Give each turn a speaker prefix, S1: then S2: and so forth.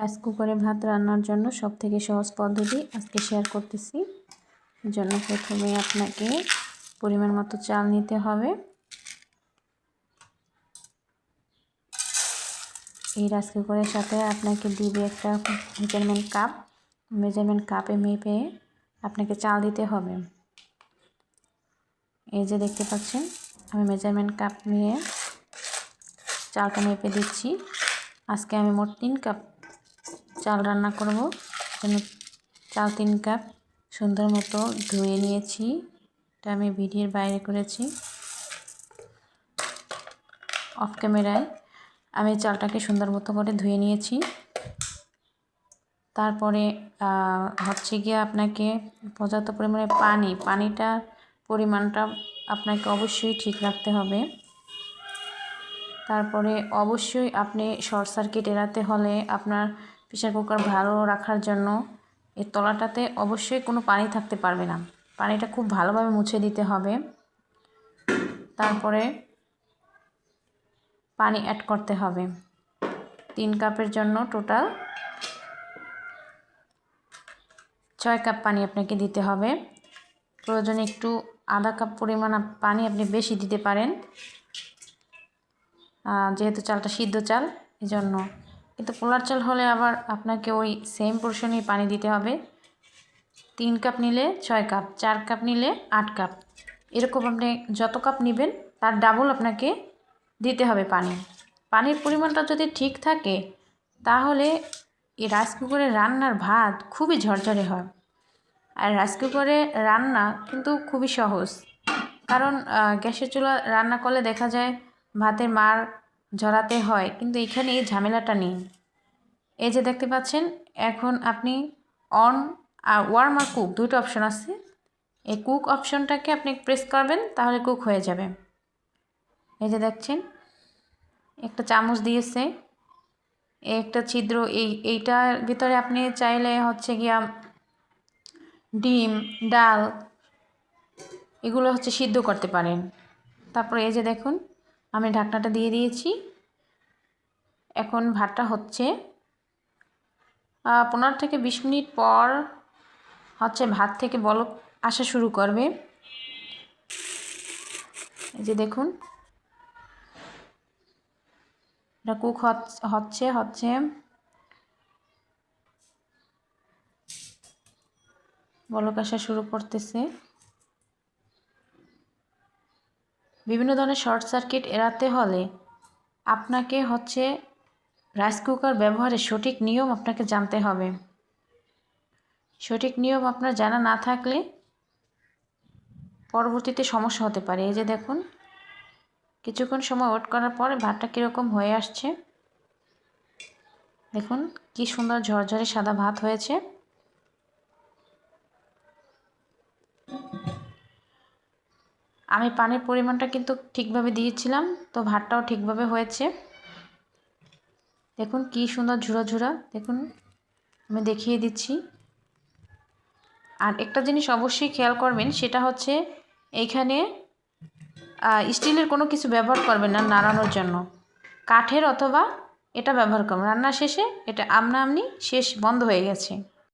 S1: Rice কুকারে ভাত রান্নার জন্য সব থেকে সহজ পদ্ধতি আজকে শেয়ার করতেছি। জন্য প্রথমে আপনাকে পরিমাণ মতো চাল নিতে হবে। এই রাইস কুকারের সাথে আপনাকে দিবে একটা মেজারমেন্ট কাপ। মেজারমেন্ট কাপে মেপে আপনাকে চাল দিতে হবে। এই যে দেখতে পাচ্ছেন, আমি মেজারমেন্ট কাপ নিয়ে চালটা মেপে দিচ্ছি। আজকে আমি মোট তিন কাপ চাল রান্না করব। জন্য চাল তিন কাপ সুন্দর মতো ধুয়ে নিয়েছি। এটা আমি ভিডিওর বাইরে করেছি। অফ ক্যামেরায় আমি চালটাকে সুন্দর মতো করে ধুয়ে নিয়েছি। তারপরে হচ্ছে গিয়ে আপনাকে পর্যাপ্ত পরিমাণে পানি পানিটার পরিমাণটা আপনাকে অবশ্যই ঠিক রাখতে হবে। তারপরে অবশ্যই আপনি শর্ট সার্কিট এড়াতে হলে আপনার প্রেশার কুকার ভালো রাখার জন্য এর তলাটাতে অবশ্যই কোনো পানি থাকতে পারবে না। পানিটা খুব ভালোভাবে মুছে দিতে হবে। তারপরে পানি অ্যাড করতে হবে। তিন কাপের জন্য টোটাল ছয় কাপ পানি আপনাকে দিতে হবে। প্রয়োজনে একটু আধা কাপ পরিমাণ পানি আপনি বেশি দিতে পারেন। যেহেতু চালটা সিদ্ধ চাল এই জন্য কিন্তু পোলার চাল হলে আবার আপনাকে ওই সেম পোর্শনেই পানি দিতে হবে। তিন কাপ নিলে ছয় কাপ, চার কাপ নিলে আট কাপ। এরকম আপনি যত কাপ নেবেন, তার ডাবল আপনাকে দিতে হবে পানি। পানির পরিমাণটা যদি ঠিক থাকে, তাহলে এই রাইস কুকারে রান্নার ভাত খুবই ঝরঝরে হয়। আর রাইস কুকারে রান্না কিন্তু খুবই সহজ। কারণ গ্যাসের চুলা রান্না করলে দেখা যায় ভাতের মার ঝরাতে হয়, কিন্তু এখানে এই ঝামেলাটা নেই। এই যে দেখতে পাচ্ছেন, এখন আপনি অন আর ওয়ার্ম আর কুক দুটো অপশন আছে। এই কুক অপশনটাকে আপনি প্রেস করবেন, তাহলে কুক হয়ে যাবে। এই যে দেখছেন, একটা চামচ দিয়েছে। একটা ছিদ্র, এই, এইটার ভিতরে আপনি চাইলে হচ্ছে গিয়া ডিম, ডাল, এগুলো হচ্ছে সিদ্ধ করতে পারেন। তারপরে এই যে দেখুন আমি ঢাকনাটা দিয়ে দিয়েছি। এখন ভাতটা হচ্ছে পনেরো থেকে বিশ মিনিট পর হচ্ছে ভাত থেকে বলক আসা শুরু করবে। এই যে দেখুন, এটা কুক হচ্ছে হচ্ছে। বলক আসা শুরু করতেছে। বিভিন্ন ধরনের শর্ট সার্কিট এড়াতে হলে আপনাকে হচ্ছে রাইস কুকার ব্যবহারের সঠিক নিয়ম আপনাকে জানতে হবে। সঠিক নিয়ম আপনার জানা না থাকলে পরবর্তীতে সমস্যা হতে পারে। এই যে দেখুন, কিছুক্ষণ সময় ওয়েট করার পরে ভাতটা কীরকম হয়ে আসছে। দেখুন, কি সুন্দর ঝরঝরে সাদা ভাত হয়েছে। আমি পানির পরিমাণটা কিন্তু ঠিকভাবে দিয়েছিলাম, তো ভাতটাও ঠিকভাবে হয়েছে। দেখুন কি সুন্দর ঝুরা ঝুরা দেখুন, আমি দেখিয়ে দিচ্ছি। আর একটা জিনিস অবশ্যই খেয়াল করবেন, সেটা হচ্ছে এইখানে স্টিলের কোনো কিছু ব্যবহার করবেন না নাড়ানোর জন্য। কাঠের অথবা এটা ব্যবহার করবেন। রান্না শেষে এটা আমনা আমনি শেষ বন্ধ হয়ে গেছে।